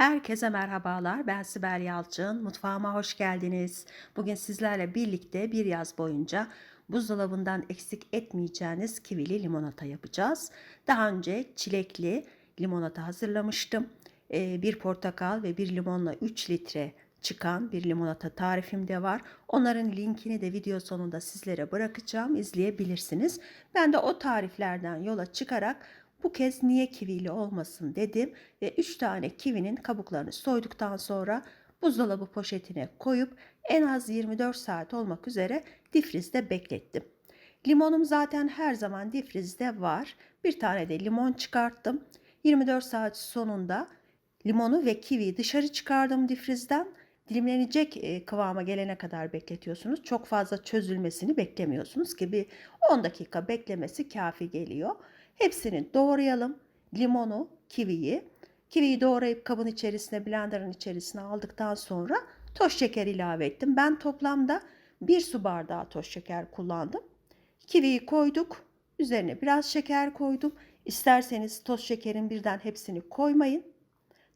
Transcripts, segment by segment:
Herkese merhabalar. Ben Sibel Yalçın. Mutfağıma hoş geldiniz. Bugün sizlerle birlikte bir yaz boyunca buzdolabından eksik etmeyeceğiniz kivili limonata yapacağız. Daha önce çilekli limonata hazırlamıştım. Ee, bir portakal ve bir limonla 3 litre çıkan bir limonata tarifim de var. Onların linkini de video sonunda sizlere bırakacağım. İzleyebilirsiniz. Ben de o tariflerden yola çıkarak bu kez niye kivili olmasın dedim ve 3 tane kivinin kabuklarını soyduktan sonra buzdolabı poşetine koyup en az 24 saat olmak üzere difrizde beklettim. Limonum zaten her zaman difrizde var. Bir tane de limon çıkarttım. 24 saat sonunda limonu ve kiviyi dışarı çıkardım difrizden. Dilimlenecek e, kıvama gelene kadar bekletiyorsunuz. Çok fazla çözülmesini beklemiyorsunuz ki bir 10 dakika beklemesi kafi geliyor. Hepsini doğrayalım. Limonu, kiviyi. Kiviyi doğrayıp kabın içerisine, blenderın içerisine aldıktan sonra toz şeker ilave ettim. Ben toplamda bir su bardağı toz şeker kullandım. Kiviyi koyduk. Üzerine biraz şeker koydum. İsterseniz toz şekerin birden hepsini koymayın.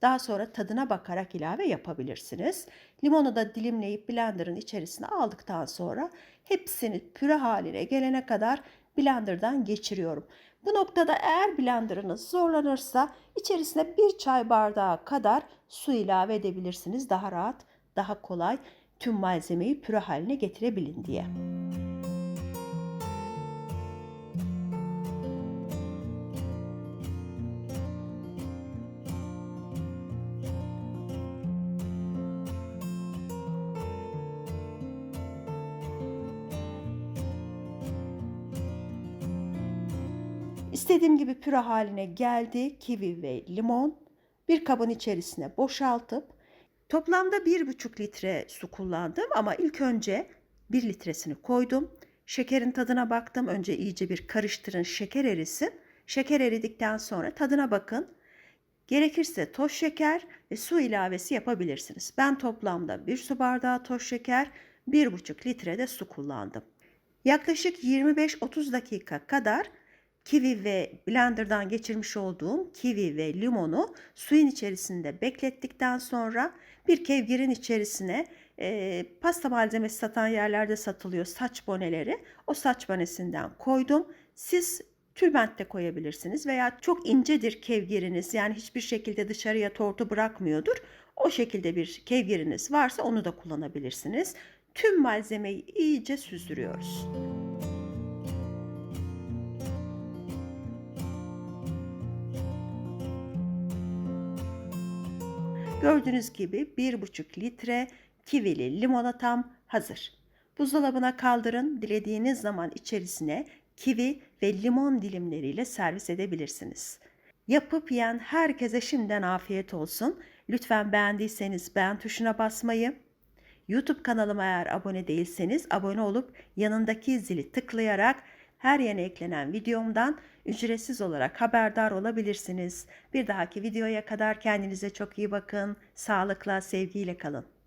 Daha sonra tadına bakarak ilave yapabilirsiniz. Limonu da dilimleyip blenderın içerisine aldıktan sonra hepsini püre haline gelene kadar blenderdan geçiriyorum. Bu noktada eğer blenderınız zorlanırsa içerisine bir çay bardağı kadar su ilave edebilirsiniz. Daha rahat, daha kolay tüm malzemeyi püre haline getirebilin diye. İstediğim gibi püre haline geldi. Kivi ve limon bir kabın içerisine boşaltıp toplamda 1,5 litre su kullandım ama ilk önce 1 litresini koydum. Şekerin tadına baktım. Önce iyice bir karıştırın şeker erisin. Şeker eridikten sonra tadına bakın. Gerekirse toz şeker ve su ilavesi yapabilirsiniz. Ben toplamda 1 su bardağı toz şeker, 1,5 litre de su kullandım. Yaklaşık 25-30 dakika kadar kivi ve blenderdan geçirmiş olduğum kivi ve limonu suyun içerisinde beklettikten sonra bir kevgirin içerisine e, pasta malzemesi satan yerlerde satılıyor saç boneleri. O saç bonesinden koydum. Siz tülbent de koyabilirsiniz veya çok incedir kevgiriniz yani hiçbir şekilde dışarıya tortu bırakmıyordur. O şekilde bir kevgiriniz varsa onu da kullanabilirsiniz. Tüm malzemeyi iyice süzdürüyoruz. Gördüğünüz gibi 1,5 litre kivili limonatam hazır. Buzdolabına kaldırın. Dilediğiniz zaman içerisine kivi ve limon dilimleriyle servis edebilirsiniz. Yapıp yiyen herkese şimdiden afiyet olsun. Lütfen beğendiyseniz beğen tuşuna basmayı, YouTube kanalıma eğer abone değilseniz abone olup yanındaki zili tıklayarak her yeni eklenen videomdan ücretsiz olarak haberdar olabilirsiniz. Bir dahaki videoya kadar kendinize çok iyi bakın. Sağlıkla, sevgiyle kalın.